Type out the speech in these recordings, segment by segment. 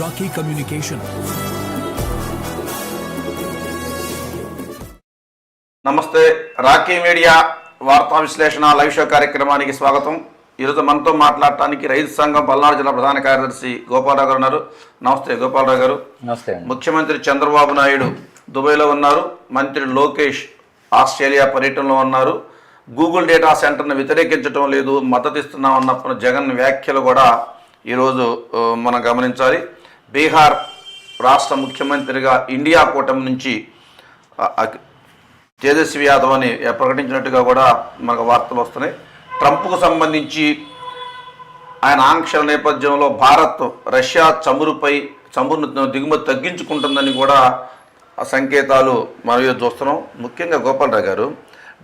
Rocky Communication. నమస్తే Rocky media వార్తా విశ్లేషణ లైవ్ షో కార్యక్రమానికి స్వాగతం. ఈరోజు మనతో మాట్లాడటానికి రైతు సంఘం పల్నాడు జిల్లా ప్రధాన కార్యదర్శి గోపాలరావు గారు ఉన్నారు. నమస్తే గోపాలరావు గారు. నమస్తే అండి. ముఖ్యమంత్రి చంద్రబాబు నాయుడు దుబాయ్లో ఉన్నారు. మంత్రి లోకేష్ ఆస్ట్రేలియా పర్యటనలో ఉన్నారు. గూగుల్ డేటా సెంటర్ను వ్యతిరేకించడం లేదు మద్దతు ఇస్తున్నాం అన్నప్పుడు జగన్ వ్యాఖ్యలు కూడా ఈరోజు మనం గమనించాలి. బీహార్ రాష్ట్ర ముఖ్యమంత్రిగా ఇండియా కూటమి నుంచి తేజస్వి యాదవ్ అని ప్రకటించినట్టుగా కూడా మనకు వార్తలు వస్తున్నాయి. ట్రంప్కు సంబంధించి ఆయన ఆంక్షల నేపథ్యంలో భారత్ రష్యా చమురుపై చమురును దిగుమతి తగ్గించుకుంటుందని కూడా సంకేతాలు మనం చూస్తున్నాం. ముఖ్యంగా గోపాలరావు గారు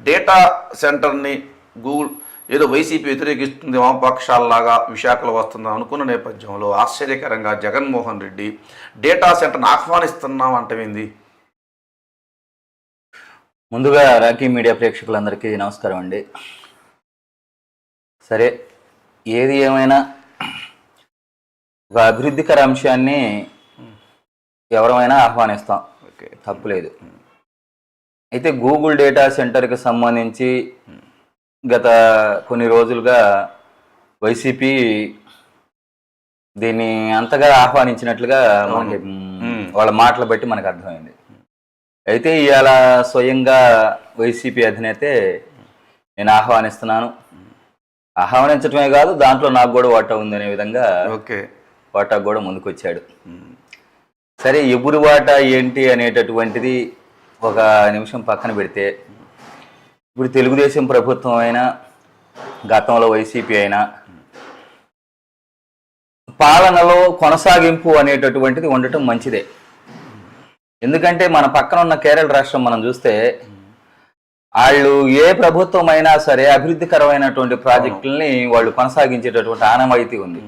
డేటా సెంటర్ని గూగుల్ ఏదో వైసీపీ వ్యతిరేకిస్తుంది వామపక్షాలలాగా విశాఖలో వస్తుందని అనుకున్న నేపథ్యంలో ఆశ్చర్యకరంగా జగన్మోహన్ రెడ్డి డేటా సెంటర్ని ఆహ్వానిస్తున్నాం అంటేంది ముందుగా రాకీ మీడియా ప్రేక్షకులందరికీ నమస్కారం అండి. సరే ఏది ఏమైనా ఒక అభివృద్ధికర అంశాన్ని ఎవరమైనా ఆహ్వానిస్తాం. ఓకే. తప్పులేదు. అయితే గూగుల్ డేటా సెంటర్కి సంబంధించి గత కొన్ని రోజులుగా వైసీపీ దీన్ని అంతగా ఆహ్వానించినట్లుగా మనకి వాళ్ళ మాటలు బట్టి మనకు అర్థమైంది. అయితే ఇవాళ స్వయంగా వైసీపీ అధినేతే నేను ఆహ్వానిస్తున్నాను. ఆహ్వానించడమే కాదు దాంట్లో నాకు కూడా వాటా ఉందనే విధంగా ఓకే. వాటా కూడా ముందుకొచ్చాడు. సరే ఎగురు వాటా ఏంటి అనేటటువంటిది ఒక నిమిషం పక్కన పెడితే ఇప్పుడు తెలుగుదేశం ప్రభుత్వం అయినా గతంలో వైసీపీ అయినా పాలనలో కొనసాగింపు అనేటటువంటిది ఉండటం మంచిదే. ఎందుకంటే మన పక్కన ఉన్న కేరళ రాష్ట్రం మనం చూస్తే వాళ్ళు ఏ ప్రభుత్వం అయినా సరే అభివృద్ధికరమైనటువంటి ప్రాజెక్టుల్ని వాళ్ళు కొనసాగించేటటువంటి ఆనవాయితీ ఉంది.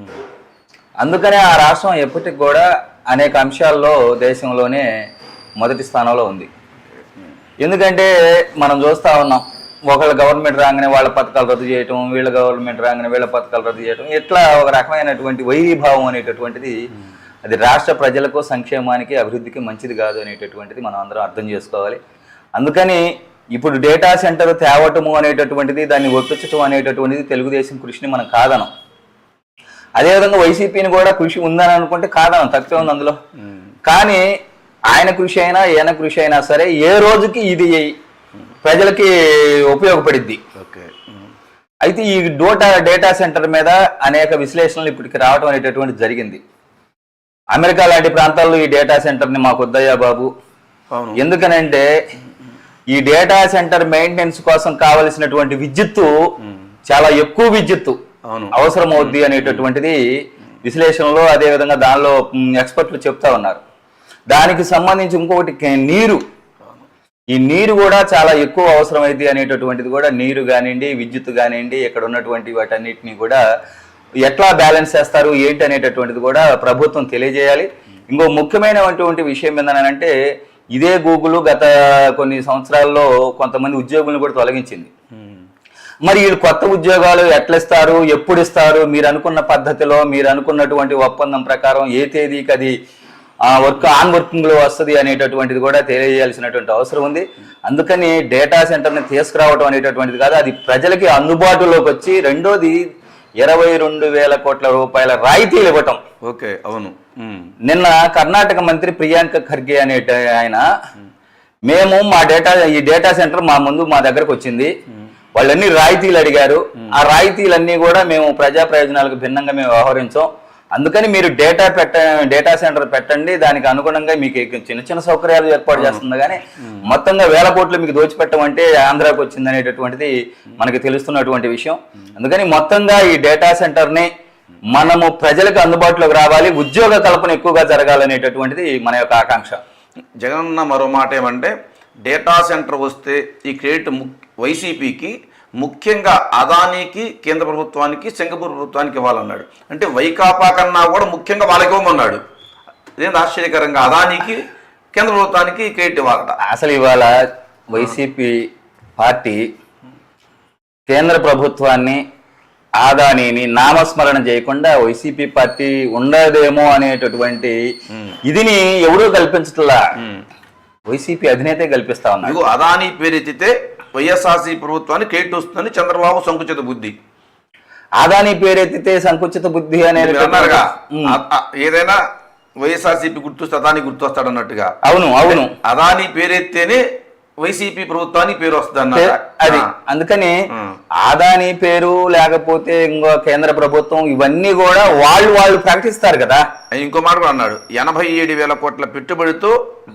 అందుకనే ఆ రాష్ట్రం ఎప్పటికి కూడా అనేక అంశాల్లో దేశంలోనే మొదటి స్థానంలో ఉంది. ఎందుకంటే మనం చూస్తా ఉన్నాం ఒకళ్ళ గవర్నమెంట్ రాగానే వాళ్ళ పథకాలు రద్దు చేయటం వీళ్ళ గవర్నమెంట్ రాగానే వీళ్ళ పథకాలు రద్దు చేయటం ఇట్లా ఒక రకమైనటువంటి వైభావం అనేటటువంటిది అది రాష్ట్ర ప్రజలకు సంక్షేమానికి అభివృద్ధికి మంచిది కాదు అనేటటువంటిది మనం అందరం అర్థం చేసుకోవాలి. అందుకని ఇప్పుడు డేటా సెంటర్ తేవటము అనేటటువంటిది దాన్ని ఒప్పించటం అనేటటువంటిది తెలుగుదేశం కృషిని మనం కాదనం. అదేవిధంగా వైసీపీని కూడా కృషి ఉందని అనుకుంటే కాదనం తప్పే ఉంది అందులో. కానీ ఆయన కృషి అయినా ఈయన కృషి అయినా సరే ఏ రోజుకి ఇది ప్రజలకి ఉపయోగపడిద్ది. ఓకే. అయితే ఈ డోటా డేటా సెంటర్ మీద అనేక విశ్లేషణలు ఇప్పటికి రావడం అనేటటువంటి జరిగింది. అమెరికా లాంటి ప్రాంతాల్లో ఈ డేటా సెంటర్ని మాకు వద్దయ్యా బాబు. ఎందుకనంటే ఈ డేటా సెంటర్ మెయింటెనెన్స్ కోసం కావలసినటువంటి విద్యుత్తు చాలా ఎక్కువ విద్యుత్తు అవసరం అవుద్ది అనేటటువంటిది విశ్లేషణలో అదే విధంగా దానిలో ఎక్స్పర్ట్లు చెప్తా ఉన్నారు. దానికి సంబంధించి ఇంకొకటి నీరు. ఈ నీరు కూడా చాలా ఎక్కువ అవసరమైంది అనేటటువంటిది కూడా నీరు కానివ్వండి విద్యుత్ కానివ్వండి ఇక్కడ ఉన్నటువంటి వాటన్నిటిని కూడా ఎట్లా బ్యాలెన్స్ చేస్తారు ఏంటి అనేటటువంటిది కూడా ప్రభుత్వం తెలియజేయాలి. ఇంకో ముఖ్యమైనటువంటి విషయం ఏంటంటే ఇదే గూగుల్ గత కొన్ని సంవత్సరాల్లో కొంతమంది ఉద్యోగులను కూడా తొలగించింది. మరి వీళ్ళు కొత్త ఉద్యోగాలు ఎట్లా ఇస్తారు ఎప్పుడు ఇస్తారు మీరు అనుకున్న పద్ధతిలో మీరు అనుకున్నటువంటి ఒప్పందం ప్రకారం ఏ తేదీకి అది వర్క్ ఆన్ వర్కింగ్లో వస్తుంది అనేటటువంటిది కూడా తెలియజేయాల్సినటువంటి అవసరం ఉంది. అందుకని డేటా సెంటర్ని తీసుకురావడం అనేటటువంటిది కాదు అది ప్రజలకి అందుబాటులోకి వచ్చి రెండోది ఇరవై రెండు వేల కోట్ల రూపాయల రాయితీలు ఇవ్వటం. ఓకే అవును. నిన్న కర్ణాటక మంత్రి ప్రియాంక ఖర్గే అనే ఆయన మేము మా డేటా ఈ డేటా సెంటర్ మా ముందు మా దగ్గరకు వచ్చింది. వాళ్ళన్ని రాయితీలు అడిగారు. ఆ రాయితీలన్నీ కూడా మేము ప్రజా ప్రయోజనాలకు భిన్నంగా మేము వ్యవహరించాం. అందుకని మీరు డేటా పెట్ట డేటా సెంటర్ పెట్టండి. దానికి అనుగుణంగా మీకు చిన్న చిన్న సౌకర్యాలు ఏర్పాటు చేస్తుంది. కానీ మొత్తంగా వేల కోట్లు మీకు దోచిపెట్టమంటే ఆంధ్రాకి వచ్చింది అనేటటువంటిది మనకి తెలుస్తున్నటువంటి విషయం. అందుకని మొత్తంగా ఈ డేటా సెంటర్ని మనము ప్రజలకు అందుబాటులోకి రావాలి. ఉద్యోగ కల్పన ఎక్కువగా జరగాలనేటటువంటిది మన యొక్క ఆకాంక్ష. జగనన్న మరో మాట ఏమంటే డేటా సెంటర్ వస్తే ఈ క్రెడిట్ వైసీపీకి ముఖ్యంగా అదానికి కేంద్ర ప్రభుత్వానికి సింగపూర్ ప్రభుత్వానికి ఇవ్వాలన్నాడు. అంటే వైకాపా కన్నా కూడా ముఖ్యంగా వాళ్ళకి ఇవ్వమన్నాడు. ఇదేంటి ఆశ్చర్యకరంగా? అదానికి కేంద్ర ప్రభుత్వానికి క్రెడిట్ ఇవ్వాలట. అసలు ఇవాళ వైసీపీ పార్టీ కేంద్ర ప్రభుత్వాన్ని ఆదానిని నామస్మరణ చేయకుండా వైసీపీ పార్టీ ఉండదేమో అనేటటువంటి ఇదిని ఎవరూ కల్పించట్లా. వైసీపీ అధినేతే కల్పిస్తా ఉన్నారు ఇదిగో అదాని పేరెత్తితే వైఎస్ఆర్సీ ప్రభుత్వానికి క్రెడిట్ వస్తుందని చంద్రబాబు సంకుచిత బుద్ధి. ఆదాని పేరెత్తితే సంకుచిత బుద్ధి మీరు అన్నారుగా ఏదైనా వైఎస్ఆర్సీపీ గుర్తొస్తే అదాని గుర్తొస్తాడు అన్నట్టుగా అవును అవును. అదాని పేరెత్తేనే వైసీపీ ప్రభుత్వానికి పేరు వస్తుంది అది. అందుకని. ఆదాని పేరు లేకపోతే ఇంకో కేంద్ర ప్రభుత్వం ఇవన్నీ కూడా వాళ్ళు వాళ్ళు ప్రకటిస్తారు కదా. ఇంకో మాట కూడా అన్నాడు. ఎనభై ఏడు వేల కోట్ల పెట్టుబడితో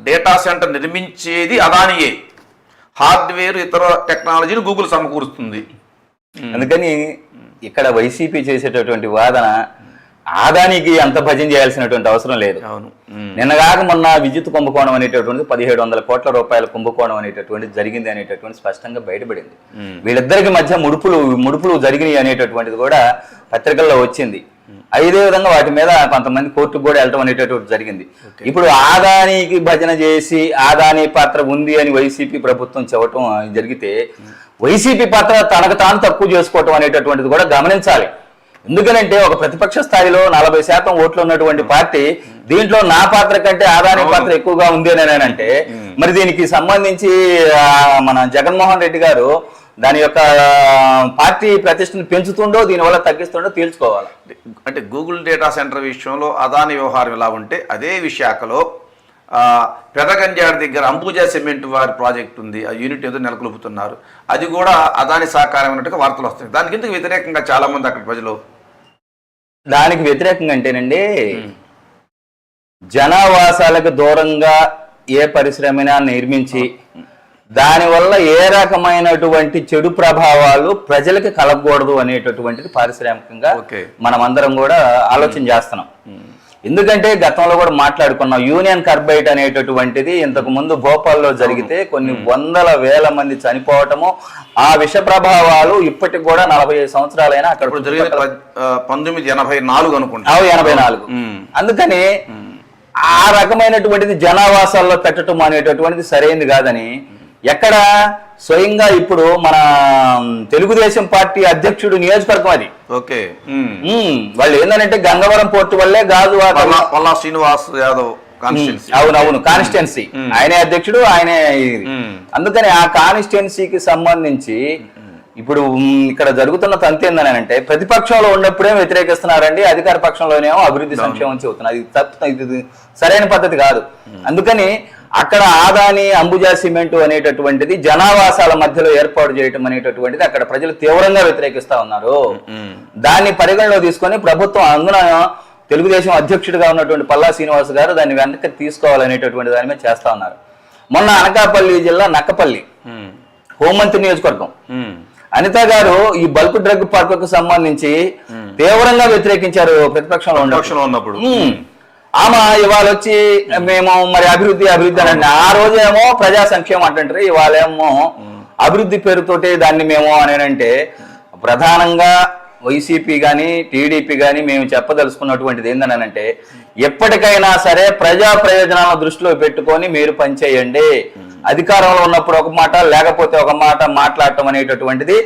డేటా సెంటర్ నిర్మించేది అదానియే. హార్డ్వేర్ ఇతర టెక్నాలజీని గూగుల్ సమకూరుస్తుంది. అందుకని ఇక్కడ వైసీపీ చేసేటటువంటి వాదన ఆదానికి అంత భజన చేయాల్సినటువంటి అవసరం లేదు. అవును. ఉమ్. నిన్నగాక మొన్న విద్యుత్ కుంభకోణం అనేటటువంటిది పదిహేడు వందల కోట్ల రూపాయల కుంభకోణం అనేటటువంటిది జరిగింది అనేటటువంటి స్పష్టంగా బయటపడింది. వీళ్ళిద్దరికి మధ్య ముడుపులు ముడుపులు జరిగినాయి అనేటటువంటిది కూడా పత్రికల్లో వచ్చింది. అదే విధంగా వాటి మీద కొంతమంది కోర్టుకు కూడా వెళ్ళటం అనేటటువంటి జరిగింది. ఇప్పుడు ఆదానికి భజన చేసి ఆదాని పాత్ర ఉంది అని వైసీపీ ప్రభుత్వం చెప్పటం జరిగితే వైసీపీ పాత్ర తనకు తాను తక్కువ చేసుకోవటం అనేటటువంటిది కూడా గమనించాలి. ఎందుకనంటే ఒక ప్రతిపక్ష స్థాయిలో నలభై శాతం ఓట్లు ఉన్నటువంటి పార్టీ దీంట్లో నా పాత్ర కంటే ఆదాని పాత్ర ఎక్కువగా ఉంది అని అంటే మరి దీనికి సంబంధించి మన జగన్మోహన్ రెడ్డి గారు దాని యొక్క పార్టీ ప్రతిష్టను పెంచుతుండో దీనివల్ల తగ్గిస్తుండో తేల్చుకోవాలి. అంటే గూగుల్ డేటా సెంటర్ విషయంలో అదాని వ్యవహారం ఎలా ఉంటే అదే విశాఖలో పెదగంజాడి దగ్గర అంబుజా సిమెంట్ వారి ప్రాజెక్ట్ ఉంది. ఆ యూనిట్ ఏదో నెలకొల్పుతున్నారు. అది కూడా అదాని సహకారం అన్నట్టుగా వార్తలు వస్తాయి దానికి ఇందుకు వ్యతిరేకంగా చాలా మంది అక్కడ ప్రజలు? దానికి వ్యతిరేకంగా అంటేనండి జనావాసాలకు దూరంగా ఏ పరిశ్రమైనా నిర్మించి దానివల్ల ఏ రకమైనటువంటి చెడు ప్రభావాలు ప్రజలకి కలగకూడదు అనేటటువంటిది పారిశ్రామికంగా ఓకే. మనమందరం కూడా ఆలోచన చేస్తున్నాం. ఎందుకంటే గతంలో కూడా మాట్లాడుకున్నాం యూనియన్ కార్బైట్ అనేటటువంటిది ఇంతకు ముందు భోపాల్లో జరిగితే కొన్ని వందల వేల మంది చనిపోవటము ఆ విష ప్రభావాలు ఇప్పటికి కూడా నలభై ఐదు సంవత్సరాలైనా అక్కడ పంతొమ్మిది ఎనభై నాలుగు అనుకుంటా. ఎనభై నాలుగు. అందుకని ఆ రకమైనటువంటిది జనావాసాల్లో పెట్టడం అనేటటువంటిది సరైనది కాదని ఎక్కడ? స్వయంగా ఇప్పుడు మన తెలుగుదేశం పార్టీ అధ్యక్షుడు నియోజకవర్గం అది. ఓకే. వాళ్ళు ఏంటంటే గంగవరం పోర్టు వల్లే గాజు పల్లా శ్రీనివాస్ యాదవ్ అవునవును కాన్స్టిట్యున్సీ ఆయనే అధ్యక్షుడు ఆయనే. అందుకని ఆ కాన్స్టిట్యున్సీకి సంబంధించి ఇప్పుడు ఇక్కడ జరుగుతున్న తంతు ఏందని అంటే ప్రతిపక్షంలో ఉన్నప్పుడే వ్యతిరేకిస్తున్నారండి అధికార పక్షంలోనేమో అభివృద్ధి సంక్షేమం చెబుతున్నారు. ఇది తప్పు ఇది సరైన పద్ధతి కాదు. అందుకని అక్కడ ఆదాని అంబుజా సిమెంట్ అనేటటువంటిది జనావాసాల మధ్యలో ఏర్పాటు చేయటం అనేటటువంటిది అక్కడ ప్రజలు తీవ్రంగా వ్యతిరేకిస్తా ఉన్నారు. దాన్ని పరిగణలో తీసుకొని ప్రభుత్వం అందున తెలుగుదేశం అధ్యక్షుడిగా ఉన్నటువంటి పల్లా శ్రీనివాస్ గారు దాన్ని వెనక్కి తీసుకోవాలనేటటువంటి దాని మీద చేస్తా ఉన్నారు. మొన్న అనకాపల్లి జిల్లా నక్కపల్లి. హోంమంత్రి నియోజకవర్గం. అనిత గారు ఈ బల్క్ డ్రగ్ పార్క్కు సంబంధించి తీవ్రంగా వ్యతిరేకించారు ప్రతిపక్షంలో ఉన్నప్పుడు. ఆమె ఇవాళ వచ్చి మేము. మరి అభివృద్ధి అభివృద్ధి అని ఆ రోజేమో ప్రజా సంక్షేమం అంటుంటారు ఇవాళేమో అభివృద్ధి పేరుతోటి దాన్ని మేము అని అంటే ప్రధానంగా వైసీపీ కానీ టీడీపీ కానీ మేము చెప్పదలుచుకున్నటువంటిది ఏందని అంటే ఎప్పటికైనా సరే ప్రజా ప్రయోజనాలను దృష్టిలో పెట్టుకొని మీరు పనిచేయండి. అధికారంలో ఉన్నప్పుడు ఒక మాట లేకపోతే ఒక మాట మాట్లాడటం అనేటటువంటిది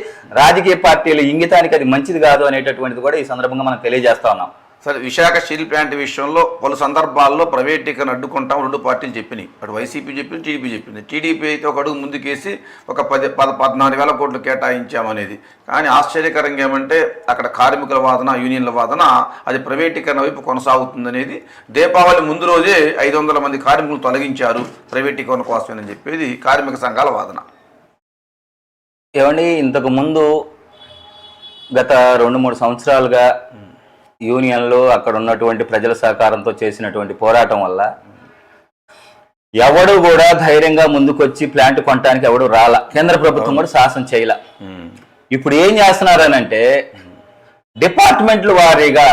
రాజకీయ పార్టీల ఇంగితానికి అది మంచిది కాదు అనేటటువంటిది కూడా ఈ సందర్భంగా మనం తెలియజేస్తా ఉన్నాం. సరే విశాఖ స్టీల్ ప్లాంట్ విషయంలో పలు సందర్భాల్లో ప్రైవేటీకరణ అడ్డుకుంటాం రెండు పార్టీలు చెప్పినాయి. అటు వైసీపీ చెప్పింది టీడీపీ చెప్పింది. టీడీపీ అయితే ఒక అడుగు ముందుకేసి ఒక పది పద పద్నాలుగు వేల కోట్లు కేటాయించామనేది. కానీ ఆశ్చర్యకరంగా ఏమంటే అక్కడ కార్మికుల వాదన యూనియన్ల వాదన అది ప్రైవేటీకరణ వైపు కొనసాగుతుందనేది. దీపావళి ముందు రోజే ఐదు వందల మంది కార్మికులు తొలగించారు ప్రైవేటీకరణ కోసమేనని చెప్పేది కార్మిక సంఘాల వాదన. ఏమండి ఇంతకుముందు గత రెండు మూడు సంవత్సరాలుగా యూనియన్లు అక్కడ ఉన్నటువంటి ప్రజల సహకారంతో చేసినటువంటి పోరాటం వల్ల ఎవడు కూడా ధైర్యంగా ముందుకొచ్చి ప్లాంట్ కొనడానికి ఎవడు రాల. కేంద్ర ప్రభుత్వం కూడా శాసనం చేయల. ఇప్పుడు ఏం చేస్తున్నారనంటే డిపార్ట్మెంట్ల వారీగా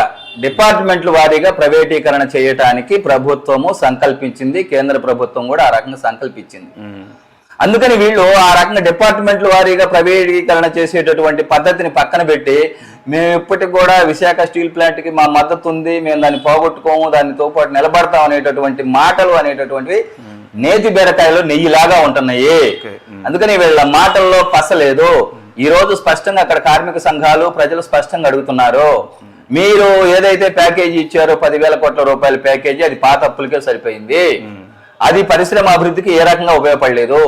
డిపార్ట్మెంట్ల వారీగా ప్రైవేటీకరణ చేయటానికి ప్రభుత్వము సంకల్పించింది కేంద్ర ప్రభుత్వం కూడా ఆ రకంగా సంకల్పించింది. అందుకని వీళ్ళు ఆ రకంగా డిపార్ట్మెంట్ల వారీగా ప్రైవేటీకరణ చేసేటటువంటి పద్ధతిని పక్కన పెట్టి మేము ఇప్పటికి కూడా విశాఖ స్టీల్ ప్లాంట్కి మా మద్దతు ఉంది మేము దాన్ని పోగొట్టుకోము దానితో పాటు నిలబడతాం అనేటటువంటి మాటలు అనేటటువంటివి నేతి బీరకాయలు నెయ్యిలాగా ఉంటున్నాయి. అందుకని వీళ్ళ మాటల్లో పసలేదు. ఈ రోజు స్పష్టంగా అక్కడ కార్మిక సంఘాలు ప్రజలు స్పష్టంగా అడుగుతున్నారు. మీరు ఏదైతే ప్యాకేజీ ఇచ్చారో పదివేల కోట్ల రూపాయల ప్యాకేజీ అది పాత అప్పులకే సరిపోయింది. అది పరిశ్రమ అభివృద్ధికి ఏ రకంగా ఉపయోగపడలేదు.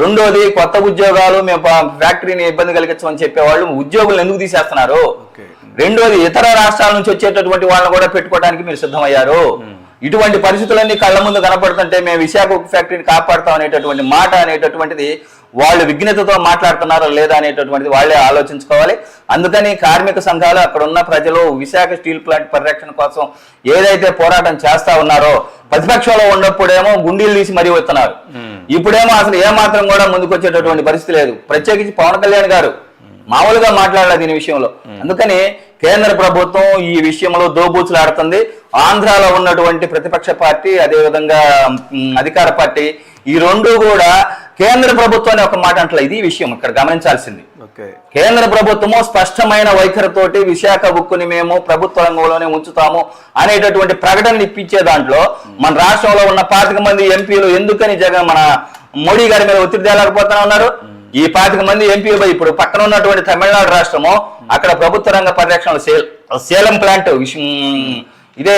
రెండోది కొత్త ఉద్యోగాలు మేము ఫ్యాక్టరీని ఇబ్బంది కలిగించమని చెప్పేవాళ్ళు ఉద్యోగులు ఎందుకు తీసేస్తున్నారు? రెండోది ఇతర రాష్ట్రాల నుంచి వచ్చేటటువంటి వాళ్ళని కూడా పెట్టుకోవడానికి మీరు సిద్ధమయ్యారు. ఇటువంటి పరిస్థితులన్నీ కళ్ళ ముందు కనపడుతుంటే మేము విశాఖ ఫ్యాక్టరీని కాపాడుతాం అనేటటువంటి మాట అనేటటువంటిది వాళ్ళు విఘ్నతతో మాట్లాడుతున్నారో లేదా అనేటటువంటిది వాళ్ళే ఆలోచించుకోవాలి. అందుకని కార్మిక సంఘాలు అక్కడ ఉన్న ప్రజలు విశాఖ స్టీల్ ప్లాంట్ పరిరక్షణ కోసం ఏదైతే పోరాటం చేస్తా ఉన్నారో ప్రతిపక్షంలో ఉన్నప్పుడేమో గుండీలు తీసి మరీ వస్తున్నారు ఇప్పుడేమో అసలు ఏ మాత్రం కూడా ముందుకు వచ్చేటటువంటి పరిస్థితి లేదు. ప్రత్యేకించి పవన్ కళ్యాణ్ గారు మామూలుగా మాట్లాడలేదు దీని విషయంలో. అందుకని కేంద్ర ప్రభుత్వం ఈ విషయంలో దోబూచులాడుతుంది. ఆంధ్రాలో ఉన్నటువంటి ప్రతిపక్ష పార్టీ అదేవిధంగా అధికార పార్టీ ఈ రెండు కూడా కేంద్ర ప్రభుత్వాన్ని ఒక మాట అంటలే ఇది విషయం ఇక్కడ గమనించాల్సింది. కేంద్ర ప్రభుత్వము స్పష్టమైన వైఖరితోటి విశాఖ ఉక్కుని మేము ప్రభుత్వ రంగంలోనే ఉంచుతాము అనేటటువంటి ప్రకటన ఇప్పించే దాంట్లో మన రాష్ట్రంలో ఉన్న పాతిక మంది ఎంపీలు ఎందుకని జగన్ మన మోడీ గారి మీద ఒత్తిడి తేలేకపోతా ఉన్నారు? ఈ పాతిక మంది ఎంపీలు ఇప్పుడు పక్కన ఉన్నటువంటి తమిళనాడు రాష్ట్రము అక్కడ ప్రభుత్వ రంగ పరిరక్షణ సేల్ సేలం ప్లాంట్ ఇదే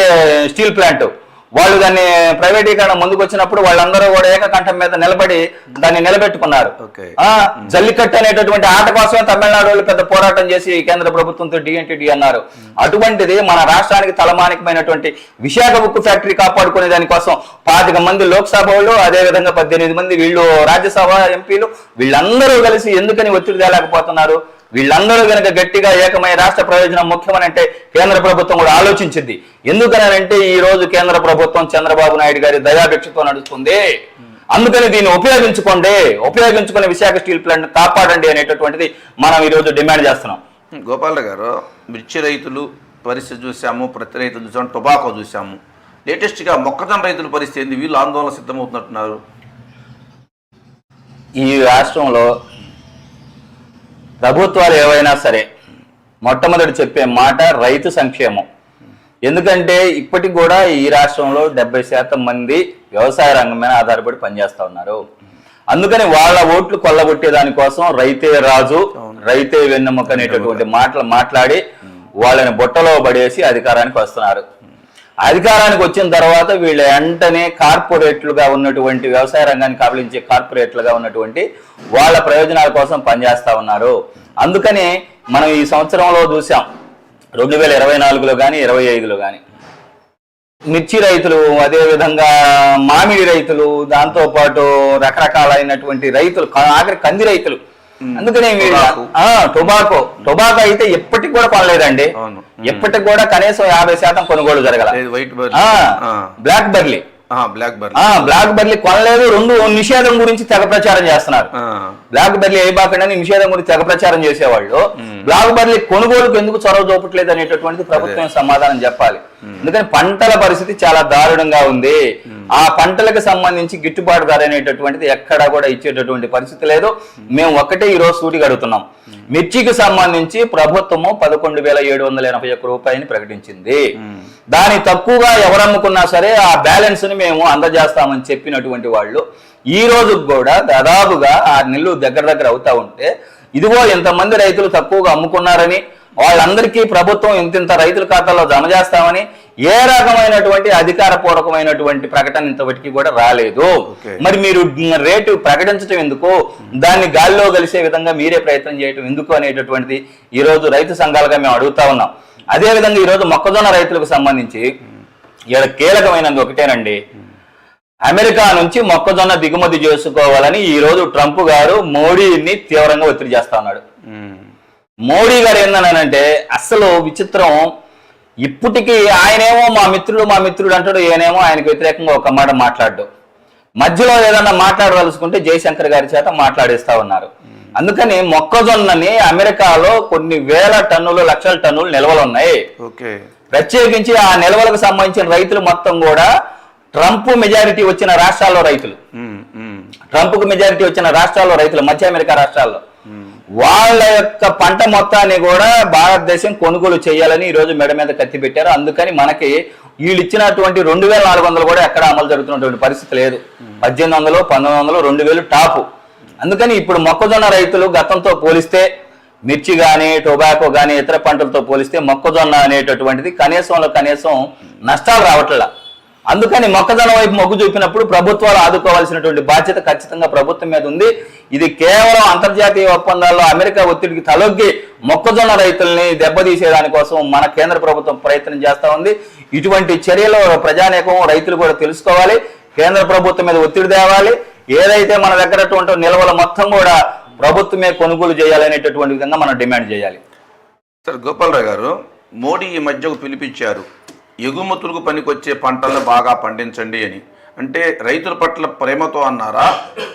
స్టీల్ ప్లాంట్. వాళ్ళు దాన్ని ప్రైవేటీకరణ ముందుకు వచ్చినప్పుడు వాళ్ళందరూ కూడా ఏకకంఠం మీద నిలబడి దాన్ని నిలబెట్టుకున్నారు. జల్లికట్టు అనేటటువంటి ఆట కోసమే తమిళనాడు వాళ్ళు పెద్ద పోరాటం చేసి కేంద్ర ప్రభుత్వంతో డిఎన్టీడీ అన్నారు. అటువంటిది మన రాష్ట్రానికి తలమానికమైనటువంటి విశాఖ ఉక్కు ఫ్యాక్టరీ కాపాడుకునే దానికోసం పాతిక మంది లోక్సభ వాళ్ళు అదే విధంగా పద్దెనిమిది మంది వీళ్ళు రాజ్యసభ ఎంపీలు వీళ్ళందరూ కలిసి ఎందుకని ఒత్తిడి తేలేకపోతున్నారు? వీళ్ళందరూ గనక గట్టిగా ఏకమై రాష్ట్ర ప్రయోజనం ముఖ్యమని అంటే కేంద్ర ప్రభుత్వం కూడా ఆలోచించింది. ఎందుకనంటే ఈ రోజు కేంద్ర ప్రభుత్వం చంద్రబాబు నాయుడు గారి దయాభిక్షతో నడుస్తుంది. అందుకని దీన్ని ఉపయోగించుకోండి. ఉపయోగించుకుని విశాఖ స్టీల్ ప్లాంట్ కాపాడండి అనేటటువంటిది మనం ఈ రోజు డిమాండ్ చేస్తున్నాం. గోపాల గారు మిర్చి రైతులు పరిస్థితి చూసాము ప్రతి రైతులు చూసాము టొబాకో చూసాము లేటెస్ట్గా మొక్కజొన్న రైతుల పరిస్థితి ఏంది? వీళ్ళు ఆందోళన సిద్ధమవుతున్నట్టున్నారు. ఈ రాష్ట్రంలో ప్రభుత్వాలు ఏవైనా సరే మొట్టమొదటి చెప్పే మాట రైతు సంక్షేమం. ఎందుకంటే ఇప్పటికి కూడా ఈ రాష్ట్రంలో డెబ్బై శాతం మంది వ్యవసాయ రంగం మీద ఆధారపడి పనిచేస్తా ఉన్నారు. అందుకని వాళ్ళ ఓట్లు కొల్లగొట్టే దానికోసం రైతే రాజు రైతే వెన్నెముక అనేటటువంటి మాటలు మాట్లాడి వాళ్ళని బుట్టలో పడేసి అధికారానికి వస్తున్నారు. అధికారానికి వచ్చిన తర్వాత వీళ్ళు వెంటనే కార్పొరేట్లుగా ఉన్నటువంటి వ్యవసాయ రంగాన్ని కావలించే కార్పొరేట్లుగా ఉన్నటువంటి వాళ్ళ ప్రయోజనాల కోసం పనిచేస్తూ ఉన్నారు. అందుకని మనం ఈ సంవత్సరంలో చూసాం రెండు వేల ఇరవై నాలుగులో కానీ ఇరవై ఐదులో కానీ మిర్చి రైతులు అదేవిధంగా మామిడి రైతులు దాంతో పాటు రకరకాలైనటువంటి రైతులు ఆఖరి కంది రైతులు అందుకనే వీళ్ళు- టొబాకో. ఆ టొబాకో టొబాకో అయితే ఎప్పటికి కూడా కొనలేదండి. ఎప్పటికి కూడా కనీసం యాభై శాతం కొనుగోలు జరగల. బ్లాక్ బర్లీ బ్లాక్ బర్లీ ఆ. బ్లాక్ బర్లీ కొనలేదు రెండు నిషేధం గురించి తెగ ప్రచారం చేస్తున్నారు. బ్లాక్ బర్లీ అయిపోకుండా నిషేధం గురించి తెగ ప్రచారం చేసేవాళ్ళు. బ్లాక్ బర్లీ కొనుగోలుకు ఎందుకు చొరవ చూపట్లేదు అనేటటువంటిది ప్రభుత్వం సమాధానం చెప్పాలి. ఎందుకని పంటల పరిస్థితి చాలా దారుణంగా ఉంది. ఆ పంటలకు సంబంధించి గిట్టుబాటు ధర అనేటటువంటిది ఎక్కడా కూడా ఇచ్చేటటువంటి పరిస్థితి లేదు. మేము ఒక్కటే ఈ రోజు సూటిగా అడుగుతున్నాం. మిర్చికి సంబంధించి ప్రభుత్వము పదకొండు వేల ఏడు వందల ఎనభై ఒక్క రూపాయని ప్రకటించింది. దాని తక్కువగా ఎవరు అమ్ముకున్నా సరే ఆ బ్యాలెన్స్ని మేము అందజేస్తామని చెప్పినటువంటి వాళ్ళు ఈ రోజు కూడా దాదాపుగా ఆ నెల్లు దగ్గర దగ్గర అవుతా ఉంటే ఇదిగో ఇంతమంది రైతులు తక్కువగా అమ్ముకున్నారని వాళ్ళందరికీ ప్రభుత్వం ఇంతింత రైతుల ఖాతాలో జమ చేస్తామని ఏ రకమైనటువంటి అధికారపూర్వకమైనటువంటి ప్రకటన ఇంతవరకు కూడా రాలేదు. మరి మీరు రేటు ప్రకటించడం ఎందుకు? దాన్ని గాల్లో కలిసే విధంగా మీరే ప్రయత్నం చేయటం ఎందుకు అనేటటువంటిది ఈ రోజు రైతు సంఘాలుగా మేము అడుగుతా ఉన్నాం. అదే విధంగా ఈ రోజు మొక్కజొన్న రైతులకు సంబంధించి ఇక్కడ కీలకమైనది ఒకటేనండి. అమెరికా నుంచి మొక్కజొన్న దిగుమతి చేసుకోవాలని ఈ రోజు ట్రంప్ గారు మోడీని తీవ్రంగా ఒత్తిడి చేస్తా ఉన్నాడు. మోడీ గారు ఏందనంటే అస్సలు విచిత్రం. ఇప్పటికీ ఆయనేమో మా మిత్రుడు మా మిత్రుడు అంటాడు ఈయనేమో ఆయనకు వ్యతిరేకంగా ఒక మాట మాట్లాడు మధ్యలో ఏదన్నా మాట్లాడదలుచుకుంటే జయశంకర్ గారి చేత మాట్లాడేస్తా ఉన్నారు. అందుకని మొక్కజొన్నని అమెరికాలో కొన్ని వేల టన్నులు లక్షల టన్నులు నిల్వలు ఉన్నాయి. ప్రత్యేకించి ఆ నిల్వలకు సంబంధించిన రైతులు మొత్తం కూడా ట్రంప్ మెజారిటీ వచ్చిన రాష్ట్రాల్లో రైతులు. ట్రంప్కు మెజారిటీ వచ్చిన రాష్ట్రాల్లో రైతులు మధ్య అమెరికా రాష్ట్రాల్లో. వాళ్ళ యొక్క పంట మొత్తాన్ని కూడా భారతదేశం కొనుగోలు చేయాలని ఈ రోజు మెడ మీద కత్తి పెట్టారు. అందుకని మనకి వీళ్ళు ఇచ్చినటువంటి రెండు వేల నాలుగు వందలు కూడా ఎక్కడ అమలు జరుగుతున్నటువంటి పరిస్థితి లేదు. పద్దెనిమిది వందలు పంతొమ్మిది వందలు రెండు వేలు టాపు. అందుకని ఇప్పుడు మొక్కజొన్న రైతులు గతంతో పోలిస్తే మిర్చి కానీ టొబాకో కానీ ఇతర పంటలతో పోలిస్తే మొక్కజొన్న అనేటటువంటిది కనీసంలో కనీసం నష్టాలు రావట్లా. అందుకని మొక్కజొన్న వైపు మొగ్గు చూపినప్పుడు ప్రభుత్వాలు ఆదుకోవాల్సినటువంటి బాధ్యత ఖచ్చితంగా ప్రభుత్వం మీద ఉంది. ఇది కేవలం అంతర్జాతీయ ఒప్పందాల్లో అమెరికా ఒత్తిడికి తలొగ్గి మొక్కజొన్న రైతుల్ని దెబ్బతీసేదానికోసం మన కేంద్ర ప్రభుత్వం ప్రయత్నం చేస్తూ ఉంది. ఇటువంటి చర్యలు ప్రజానేకం రైతులు కూడా తెలుసుకోవాలి. కేంద్ర ప్రభుత్వం మీద ఒత్తిడి తేవాలి. ఏదైతే మన దగ్గర ఉంటో నిల్వల మొత్తం కూడా ప్రభుత్వమే కొనుగోలు చేయాలనేటటువంటి విధంగా మనం డిమాండ్ చేయాలి. సార్ గోపాలరావు గారు మోడీ ఈ మధ్య పిలిపించారు ఎగుమతులకు పనికొచ్చే పంటలను బాగా పండించండి అని. అంటే రైతుల పట్ల ప్రేమతో అన్నారా?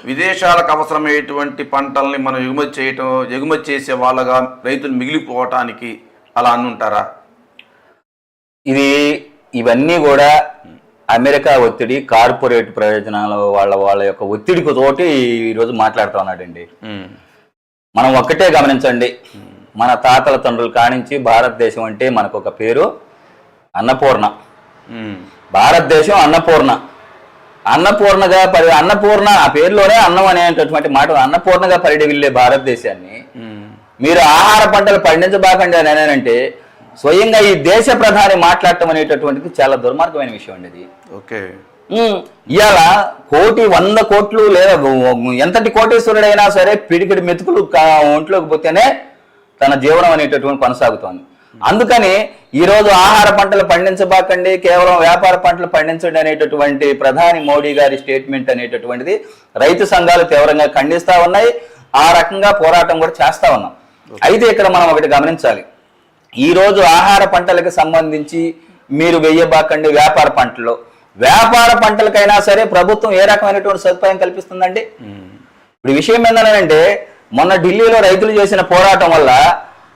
విదేశాలకు అవసరమయ్యేటువంటి పంటల్ని మనం ఎగుమతి చేయటం ఎగుమతి చేసే వాళ్ళగా రైతులు మిగిలిపోవటానికి అలా అనుంటారా ఇది ఇవన్నీ కూడా అమెరికా ఒత్తిడి కార్పొరేట్ ప్రయోజనాల వాళ్ళ వాళ్ళ యొక్క ఒత్తిడికి తోటి ఈరోజు మాట్లాడుతూ ఉన్నాడండి. మనం ఒక్కటే గమనించండి. మన తాతల తండ్రులు కానించి భారతదేశం అంటే మనకు ఒక పేరు. అన్నపూర్ణ. భారతదేశం అన్నపూర్ణ. అన్నపూర్ణగా పరి అన్నపూర్ణ ఆ పేరులోనే అన్నం అనేటటువంటి మాట అన్నపూర్ణగా పరిడి వెళ్ళే భారతదేశాన్ని మీరు ఆహార పంటలు పండించబాకండి అని అంటే స్వయంగా ఈ దేశ ప్రధాని మాట్లాడటం అనేటటువంటిది చాలా దుర్మార్గమైన విషయం అండి అది. ఓకే. ఇవాళ కోటి వంద కోట్లు లేదా ఎంతటి కోటేశ్వరుడైనా సరే పిడికిడి మెతుకులు ఒంట్లోకి పోతేనే తన జీవనం అనేటటువంటి కొనసాగుతోంది. అందుకని ఈ రోజు ఆహార పంటలు పండించబాకండి కేవలం వ్యాపార పంటలు పండించండి అనేటటువంటి ప్రధాని మోడీ గారి స్టేట్మెంట్ అనేటటువంటిది రైతు సంఘాలు తీవ్రంగా ఖండిస్తా ఉన్నాయి. ఆ రకంగా పోరాటం కూడా చేస్తా ఉన్నాం. అయితే ఇక్కడ మనం ఒకటి గమనించాలి. ఈ రోజు ఆహార పంటలకు సంబంధించి మీరు వెయ్యబాకండి వ్యాపార పంటల్లో వ్యాపార పంటలకైనా సరే ప్రభుత్వం ఏ రకమైనటువంటి సదుపాయం కల్పిస్తుందండి? ఇప్పుడు విషయం ఏంటంటే మొన్న ఢిల్లీలో రైతులు చేసిన పోరాటం వల్ల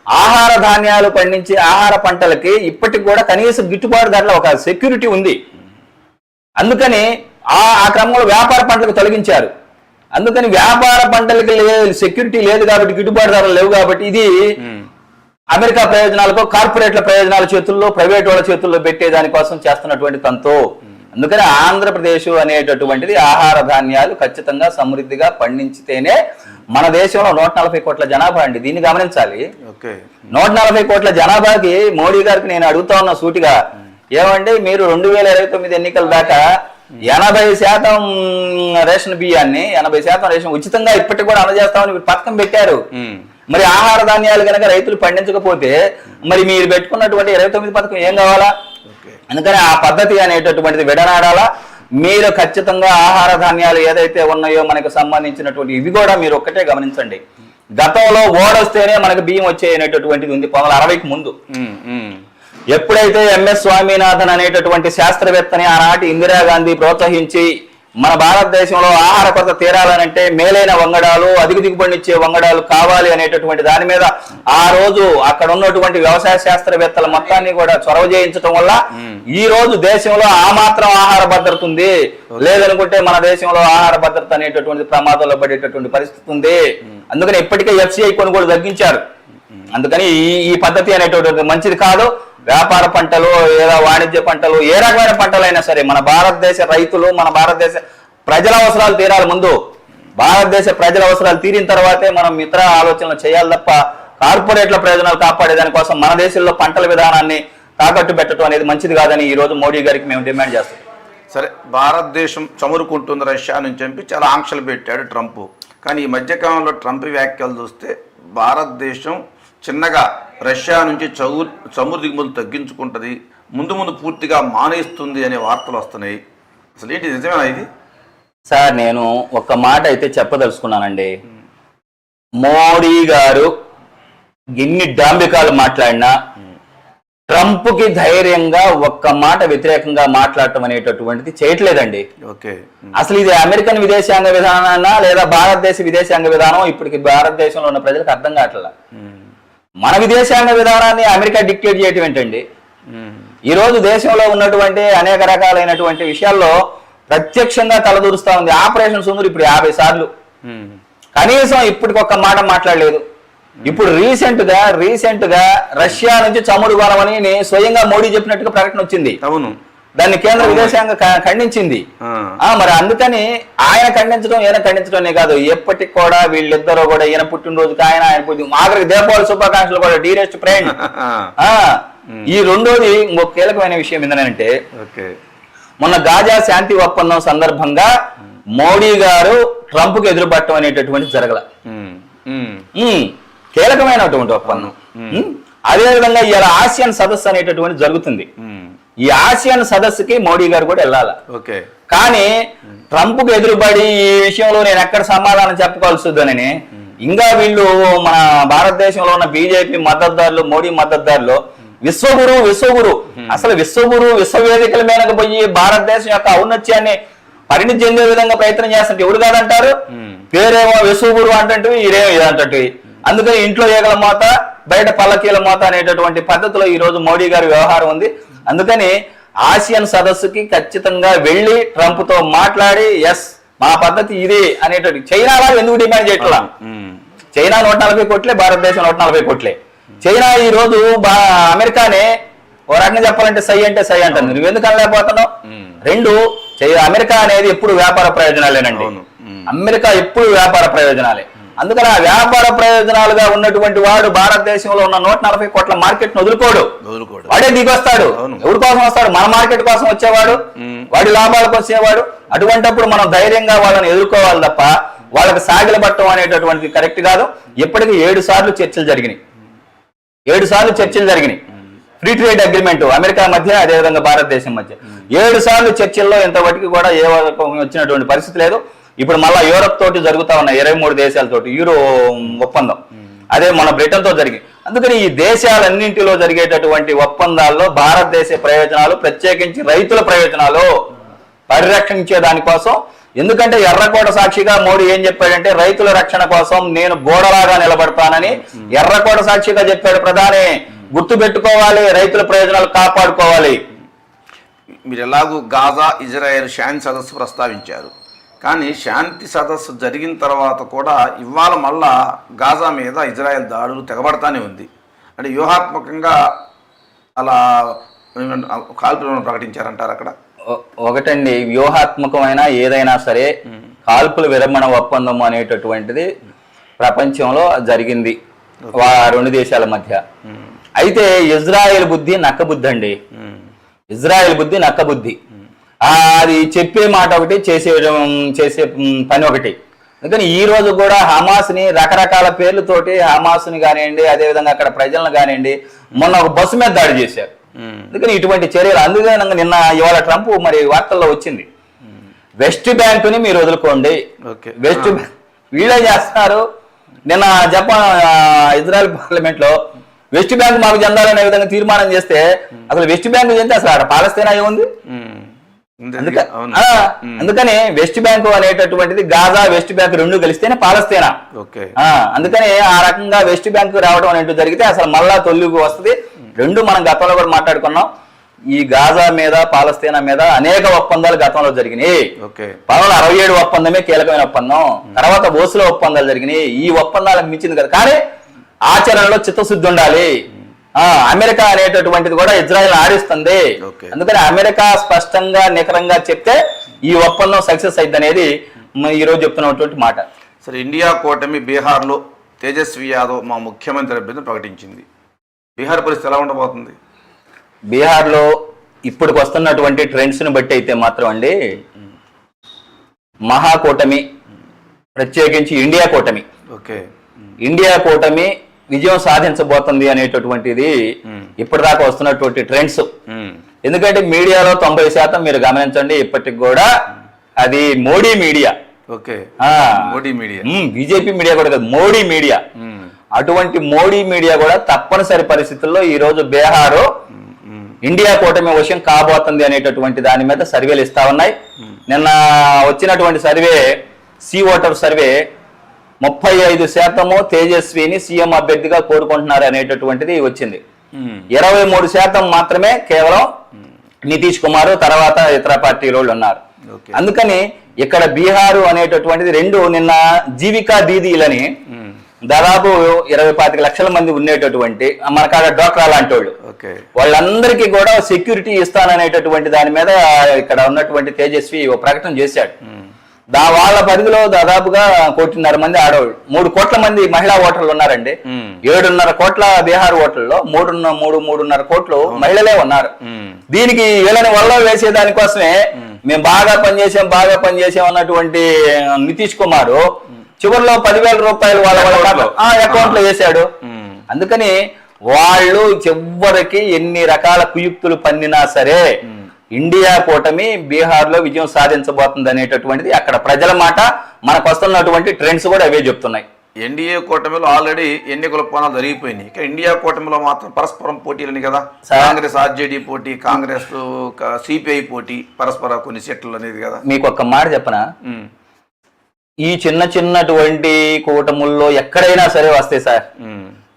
ఆహార ధాన్యాలు పండించే ఆహార పంటలకి ఇప్పటికి కూడా కనీసం గిట్టుబాటు ధరలో ఒక సెక్యూరిటీ ఉంది. అందుకని ఆ ఆ క్రమంలో వ్యాపార పంటలకు తొలగించారు. అందుకని వ్యాపార పంటలకి సెక్యూరిటీ లేదు కాబట్టి గిట్టుబాటు ధరలు లేవు కాబట్టి ఇది అమెరికా ప్రయోజనాలకు కార్పొరేట్ల ప్రయోజనాల చేతుల్లో ప్రైవేట్ వాళ్ళ చేతుల్లో పెట్టే దానికోసం చేస్తున్నటువంటి తంతు. అందుకని ఆంధ్రప్రదేశ్ అనేటటువంటిది ఆహార ధాన్యాలు ఖచ్చితంగా సమృద్ధిగా పండించితేనే మన దేశంలో నూట నలభై కోట్ల జనాభా అండి. దీన్ని గమనించాలి. నూట నలభై కోట్ల జనాభాకి మోడీ గారికి నేను అడుగుతా ఉన్నా సూటిగా ఏమండి మీరు రెండు వేల ఇరవై తొమ్మిది ఎన్నికల దాకా ఎనభై శాతం రేషన్ బియ్యాన్ని ఎనభై శాతం రేషన్ ఉచితంగా ఇప్పటికి కూడా అందజేస్తామని మీరు పథకం పెట్టారు. మరి ఆహార ధాన్యాలు కనుక రైతులు పండించకపోతే మరి మీరు పెట్టుకున్నటువంటి ఇరవై తొమ్మిది పథకం ఏం కావాలా? అందుకని ఆ పద్ధతి అనేటటువంటిది విడనాడాలా? మీరు ఖచ్చితంగా ఆహార ధాన్యాలు ఏదైతే ఉన్నాయో మనకు సంబంధించినటువంటి ఇవి కూడా మీరు ఒక్కటే గమనించండి. గతంలో ఓడొస్తేనే మనకు బియ్యం వచ్చే అనేటటువంటిది ఉంది పంతొమ్మిది అరవైకి ముందు. ఎప్పుడైతే ఎంఎస్ స్వామినాథన్ అనేటటువంటి శాస్త్రవేత్తని ఆనాటి ఇందిరాగాంధీ ప్రోత్సహించి మన భారతదేశంలో ఆహార కొరత తీరాలనంటే మేలైన వంగడాలు అధిక దిగుబడినిచ్చే వంగడాలు కావాలి అనేటటువంటి దాని మీద ఆ రోజు అక్కడ ఉన్నటువంటి వ్యవసాయ శాస్త్రవేత్తల మొత్తాన్ని కూడా చొరవ చేయించడం వల్ల ఈ రోజు దేశంలో ఆ మాత్రం ఆహార భద్రత ఉంది. లేదనుకుంటే మన దేశంలో ఆహార భద్రత అనేటటువంటి ప్రమాదంలో పడేటటువంటి పరిస్థితి ఉంది. అందుకని ఇప్పటికే ఎఫ్సిఐ కొనుగోలు తగ్గించారు. అందుకని ఈ ఈ పద్ధతి అనేటువంటి మంచిది కాదు. వ్యాపార పంటలు లేదా వాణిజ్య పంటలు ఏ రకమైన పంటలైనా సరే మన భారతదేశ రైతులు మన భారతదేశ ప్రజల అవసరాలు తీరాలి ముందు. భారతదేశ ప్రజల అవసరాలు తీరిన తర్వాతే మనం ఇతర ఆలోచనలు చేయాలి తప్ప కార్పొరేట్ల ప్రయోజనాలు కాపాడేదానికోసం మన దేశంలో పంటల విధానాన్ని తాకట్టు పెట్టడం అనేది మంచిది కాదని ఈ రోజు మోడీ గారికి మేము డిమాండ్ చేస్తాం. సరే భారతదేశం చమురుకుంటుంది రష్యా నుంచి చెప్పి చాలా ఆంక్షలు పెట్టాడు ట్రంప్. కానీ ఈ మధ్యకాలంలో ట్రంప్ వ్యాఖ్యలు చూస్తే భారతదేశం చిన్నగా రష్యా నుంచి చవు చమురు దిగుమతులు తగ్గించుకుంటుంది ముందు ముందు పూర్తిగా మానేస్తుంది అనే వార్తలు వస్తున్నాయి. అసలు ఏంటి నిజమేనా ఇది? సార్ నేను ఒక మాట అయితే చెప్పదలుచుకున్నానండి. మోడీ గారు ఎన్ని డాంబికాలు మాట్లాడినా ట్రంప్కి ధైర్యంగా ఒక్క మాట వ్యతిరేకంగా మాట్లాడటం అనేటటువంటిది చేయట్లేదండి. ఓకే. అసలు ఇది అమెరికన్ విదేశాంగ విధానాన్నా లేదా భారతదేశ విదేశాంగ విధానం? ఇప్పటికి భారతదేశంలో ఉన్న ప్రజలకు అర్థం కావట్లా. మన విదేశాంగ విధానాన్ని అమెరికా డిక్టేట్ చేయటం ఏంటండి ఈ రోజు దేశంలో ఉన్నటువంటి అనేక రకాలైనటువంటి విషయాల్లో ప్రత్యక్షంగా తలదూరుస్తా ఉంది. ఆపరేషన్ సుందర్ ఇప్పుడు యాభై సార్లు. కనీసం ఇప్పటికొక్క మాట మాట్లాడలేదు. ఇప్పుడు రీసెంట్గా రీసెంట్గా రష్యా నుంచి చమురు కొనమని స్వయంగా మోడీ చెప్పినట్టుగా ప్రకటన వచ్చింది. అవును. దాన్ని కేంద్ర విదేశాంగ ఖండించింది. ఆ. మరి అందుకని ఆయన ఖండించడం ఈయన ఖండించడమే కాదు ఎప్పటికి కూడా వీళ్ళిద్దరూ కూడా ఈయన పుట్టినరోజుకి ఆయన ఆయన పుట్టిన ఆఖరికి దీపావళి శుభాకాంక్షలు కూడా డీరెస్ట్ ఫ్రెండ్ ఈ రెండోది ఒక కీలకమైన విషయం ఏంటంటే మొన్న గాజా శాంతి ఒప్పందం సందర్భంగా మోడీ గారు ట్రంప్కు ఎదురుపట్టడం అనేటటువంటి జరగల కీలకమైనటువంటి ఒప్పందం. ఉమ్, అదేవిధంగా ఇలా ఆసియన్ సదస్సు అనేటటువంటి జరుగుతుంది. ఈ ఆసియన్ సదస్సుకి మోడీ గారు కూడా వెళ్ళాల? ఓకే. కానీ ట్రంప్కు ఎదురుపడి ఈ విషయంలో నేను ఎక్కడ సమాధానం చెప్పవలసిద్దని ఇంకా వీళ్ళు మన భారతదేశంలో ఉన్న బీజేపీ మద్దతుదారులు మోడీ మద్దతుదారులు విశ్వగురు విశ్వగురు. అసలు విశ్వగురు విశ్వవేదికల మీదకి పోయి భారతదేశం యొక్క ఔన్నత్యాన్ని పరిణితి చెందే విధంగా ప్రయత్నం చేస్తుంటే ఎవరు కాదంటారు? పేరేమో విశ్వగురు అంటే ఇదేమో ఇదంటే అందుకని ఇంట్లో ఏగల మోత బయట పల్లకీల మోత అనేటటువంటి పద్ధతిలో ఈ రోజు మోడీ గారి వ్యవహారం ఉంది. అందుకని ఆసియన్ సదస్సుకి ఖచ్చితంగా వెళ్ళి ట్రంప్తో మాట్లాడి ఎస్ మా పద్ధతి ఇది అనేటటువంటి చైనా వాళ్ళు ఎందుకు డిమాండ్ చేయట్లా? చైనా నూట నలభై కోట్లే భారతదేశం నూట నలభై కోట్లే. చైనా ఈ రోజు అమెరికానే ఓ రకంగా చెప్పాలంటే సై అంటే సై అంటుంది. నువ్వు ఎందుకు అనలేకపోతున్నావు రెండు అమెరికా అనేది ఎప్పుడు వ్యాపార ప్రయోజనాలేనండి. అమెరికా ఎప్పుడు వ్యాపార ప్రయోజనాలే. అందుకని ఆ వ్యాపార ప్రయోజనాలుగా ఉన్నటువంటి వాడు భారతదేశంలో ఉన్న నూట నలభై కోట్ల మార్కెట్ వదులుకోడు. వదులుకోడు. వాడే దిగొస్తాడు. ఎవరి కోసం వస్తాడు? మన మార్కెట్ కోసం వచ్చేవాడు. వాడి లాభాలకు వచ్చేవాడు. అటువంటప్పుడు మనం ధైర్యంగా వాళ్ళని ఎదుర్కోవాలి తప్ప వాళ్ళకి సాగిల పట్టడం అనేటటువంటిది కరెక్ట్ కాదు. ఇప్పటికి ఏడు సార్లు చర్చలు జరిగినాయి. ఏడు సార్లు చర్చలు జరిగినాయి. ఫ్రీ ట్రేడ్ అగ్రిమెంట్ అమెరికా మధ్య అదేవిధంగా భారతదేశం మధ్య. ఏడు సార్లు చర్చల్లో ఇంతవరకు కూడా ఏ వచ్చినటువంటి పరిస్థితి లేదు. ఇప్పుడు మళ్ళీ యూరప్ తోటి జరుగుతా ఉన్నాయి ఇరవై మూడు దేశాలతోటి యూరో ఒప్పందం. అదే మన బ్రిటన్తో జరిగింది అందుకని ఈ దేశాలన్నింటిలో జరిగేటటువంటి ఒప్పందాల్లో భారతదేశ ప్రయోజనాలు ప్రత్యేకించి రైతుల ప్రయోజనాలు పరిరక్షించే దానికోసం ఎందుకంటే ఎర్రకోట సాక్షిగా మోడీ ఏం చెప్పాడంటే రైతుల రక్షణ కోసం నేను గోడలాగా నిలబడతానని ఎర్రకోట సాక్షిగా చెప్పాడు ప్రధాని. గుర్తు పెట్టుకోవాలి రైతుల ప్రయోజనాలు కాపాడుకోవాలి. మీరు ఎలాగూ గాజా ఇజ్రాయెల్ శాంతి సదస్సు ప్రస్తావించారు. కానీ శాంతి సదస్సు జరిగిన తర్వాత కూడా ఇవాళ మళ్ళా గాజా మీద ఇజ్రాయెల్ దాడులు తెగబడతానే ఉంది. అంటే వ్యూహాత్మకంగా అలా కాల్పులను ప్రకటించారంటారు అక్కడ? ఒకటండి వ్యూహాత్మకమైన ఏదైనా సరే కాల్పుల విరమణ ఒప్పందం అనేటటువంటిది ప్రపంచంలో జరిగింది. రెండు దేశాల మధ్య. అయితే ఇజ్రాయెల్ బుద్ధి నక్క బుద్ధి అండి ఇజ్రాయెల్ బుద్ధి నక్క బుద్ధి. అది చెప్పే మాట ఒకటి చేసే చేసే పని ఒకటి. అందుకని ఈ రోజు కూడా హమాస్ని రకరకాల పేర్లతోటి హమాస్ని కానివ్వండి అదేవిధంగా అక్కడ ప్రజలను కానివ్వండి మొన్న ఒక బస్సు మీద దాడి చేశారు. అందుకని ఇటువంటి చర్యలు అందుకని నిన్న ఇవాళ ట్రంప్ మరి వార్తల్లో వచ్చింది. వెస్ట్ బ్యాంక్ని మీరు వదులుకోండి. ఓకే. వెస్ట్ బ్యాంక్ వీళ్ళే చేస్తున్నారు. నిన్న జపాన్ ఇజ్రాయెల్ పార్లమెంట్లో వెస్ట్ బ్యాంక్ మాకు చెందాలనే విధంగా తీర్మానం చేస్తే అసలు వెస్ట్ బ్యాంక్ చెందితే అసలు అక్కడ పాలస్తీనా ఏముంది? అందుకని వెస్ట్ బ్యాంక్ అనేటటువంటిది గాజా వెస్ట్ బ్యాంక్ రెండు కలిస్తేనే పాలస్తీనా. అందుకని ఆ రకంగా వెస్ట్ బ్యాంక్ రావడం అనేటు జరిగితే అసలు మళ్ళా తొలిగి వస్తుంది. రెండు మనం గతంలో కూడా మాట్లాడుకున్నాం. ఈ గాజా మీద పాలస్తీనా మీద అనేక ఒప్పందాలు గతంలో జరిగినాయి. పదహారు అరవై ఏడు ఒప్పందమే కీలకమైన ఒప్పందం. తర్వాత ఓసులో ఒప్పందాలు జరిగినాయి. ఈ ఒప్పందాలకు మించింది కదా. కానీ ఆచరణలో చిత్తశుద్ధి ఉండాలి. అమెరికా అనేటటువంటిది కూడా ఇజ్రాయెల్ ఆడిస్తుంది. అందుకని అమెరికా స్పష్టంగా నికరంగా చెప్తే ఈ ఒప్పందం సక్సెస్ అయింది అనేది ఈ రోజు చెప్తున్నటువంటి మాట. సరే ఇండియా కూటమి బీహార్లో తేజస్వి యాదవ్ మా ముఖ్యమంత్రి అభ్యర్థిని ప్రకటించింది. బీహార్ పరిస్థితి ఎలా ఉండబోతుంది? బీహార్లో ఇప్పటికి వస్తున్నటువంటి ట్రెండ్స్ని బట్టి అయితే మాత్రం అండి మహాకూటమి ప్రత్యేకించి ఇండియా కూటమి. ఓకే. ఇండియా కూటమి విజయం సాధించబోతుంది అనేటటువంటిది ఇప్పటిదాకా వస్తున్నటువంటి ట్రెండ్స్. ఎందుకంటే మీడియాలో తొంభై శాతం మీరు గమనించండి ఇప్పటికి కూడా అది Modi media. Okay. Modi media. BJP media కూడా కాదు మోడీ మీడియా. అటువంటి మోడీ మీడియా కూడా తప్పనిసరి పరిస్థితుల్లో ఈ రోజు బీహారు ఇండియా కూటమి విషయం కాబోతుంది అనేటటువంటి దాని మీద సర్వేలు ఇస్తా ఉన్నాయి. నిన్న వచ్చినటువంటి సర్వే సి ఓటర్ సర్వే ముప్పై ఐదు శాతము తేజస్విని సీఎం అభ్యర్థిగా కోరుకుంటున్నారు అనేటటువంటిది వచ్చింది. ఇరవై మూడు శాతం మాత్రమే కేవలం నితీష్ కుమార్ తర్వాత ఇతర పార్టీ వాళ్ళు ఉన్నారు. అందుకని ఇక్కడ బీహారు అనేటటువంటిది రెండు నిన్న జీవికా దీదీలని దాదాపు ఇరవై పాతిక లక్షల మంది ఉండేటటువంటి మన కాడ డోక్రా లాంటి వాళ్ళు. వాళ్ళందరికీ కూడా సెక్యూరిటీ ఇస్తాననేటటువంటి దాని మీద ఇక్కడ ఉన్నటువంటి తేజస్వి ఓ ప్రకటన చేశాడు. దా వాళ్ళ పరిధిలో దాదాపుగా కోటిన్నర మంది ఆడవాళ్ళు. మూడు కోట్ల మంది మహిళా ఓటర్లు ఉన్నారండి. ఏడున్నర కోట్ల బీహార్ ఓటర్లలో మూడున్న మూడు మూడున్నర కోట్లు మహిళలే ఉన్నారు. దీనికి వీళ్ళని వల్ల వేసే దానికోసమే మేము. బాగా పనిచేసాం బాగా పనిచేసాం అన్నటువంటి నితీష్ కుమార్ చివరిలో పదివేల రూపాయలు వాళ్ళ వాళ్ళ అకౌంట్లో వేశాడు. అందుకని వాళ్ళు చివరికి ఎన్ని రకాల కుయుక్తులు పన్నినా సరే ఇండియా కూటమి బీహార్లో విజయం సాధించబోతుంది అనేటటువంటిది అక్కడ ప్రజల మాట. మనకు వస్తున్నటువంటి ట్రెండ్స్ కూడా అవే చెప్తున్నాయి. ఎన్డీఏ కూటమిలో ఆల్రెడీ ఎన్నికల పోనాలు జరిగిపోయినాయి. ఇక ఇండియా కూటమిలో మాత్రం పరస్పరం పోటీలని కదా. కాంగ్రెస్ ఆర్జేడీ పోటీ కాంగ్రెస్ సిపిఐ పోటీ పరస్పర కొన్ని సీట్లు అనేది కదా? మీకు ఒక్క మాట చెప్పనా? ఈ చిన్న చిన్నటువంటి కూటముల్లో ఎక్కడైనా సరే వస్తాయి సార్.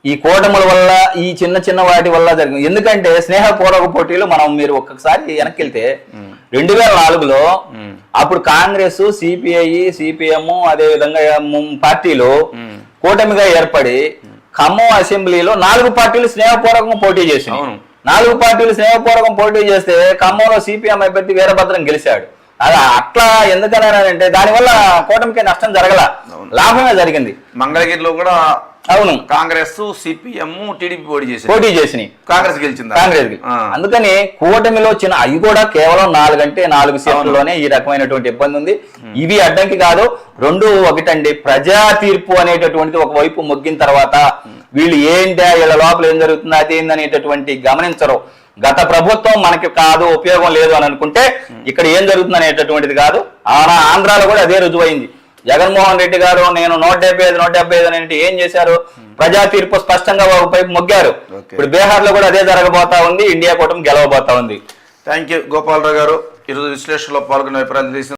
ఈ కూటముల వల్ల ఈ చిన్న చిన్న వాటి వల్ల జరిగింది. ఎందుకంటే స్నేహపూర్వక పోటీలు మనం మీరు ఒక్కసారి వెనక్కి వెళ్తే రెండు వేల నాలుగులో అప్పుడు కాంగ్రెస్ సిపిఐ సిపిఎం అదే విధంగా పార్టీలు కూటమిగా ఏర్పడి ఖమ్మం అసెంబ్లీలో నాలుగు పార్టీలు స్నేహపూర్వకంగా పోటీ అవును. నాలుగు పార్టీలు స్నేహపూర్వకం పోటీ చేస్తే ఖమ్మంలో సిపిఎం అభ్యర్థి వీరభద్రం గెలిచాడు. అది అట్లా ఎందుకనంటే దానివల్ల కూటమికి నష్టం జరగల లాభమే జరిగింది. మంగళగిరిలో కూడా అవును. కాంగ్రెస్ సిపిఎం టీడీపీ పోటీ చేసింది పోటీ చేసినాయి. కాంగ్రెస్ గెలిచిందా? కాంగ్రెస్. అందుకని కూటమిలో చిన్న అవి కూడా కేవలం నాలుగంటే నాలుగు సీట్లలోనే ఈ రకమైనటువంటి ఇబ్బంది ఉంది. ఇవి అడ్డంకి కాదు. రెండు ఒకటండి. ప్రజా తీర్పు అనేటటువంటిది ఒకవైపు మొగ్గిన తర్వాత వీళ్ళు ఏంటా వీళ్ళ లోపల ఏం జరుగుతుంది అది ఏందనేటటువంటి గమనించరు. గత ప్రభుత్వం మనకి కాదు ఉపయోగం లేదు అని అనుకుంటే ఇక్కడ ఏం జరుగుతుంది అనేటటువంటిది కాదు. ఆంధ్రాలో కూడా అదే రుజువైంది. జగన్మోహన్ రెడ్డి గారు నేను నూట డెబ్బై ఐదు నూట డెబ్బై ఐదు అనేది ఏం చేశారు? ప్రజా తీర్పు స్పష్టంగా ఒకవైపు మొగ్గారు. ఇప్పుడు బీహార్లో కూడా అదే జరగబోతా ఉంది ఇండియా కూటమి గెలవబోతా ఉంది. థ్యాంక్ యూ గోపాలరావు గారు. ఈరోజు విశ్లేషణలో పాల్గొన్న అభిప్రాయాలు తెలిసిన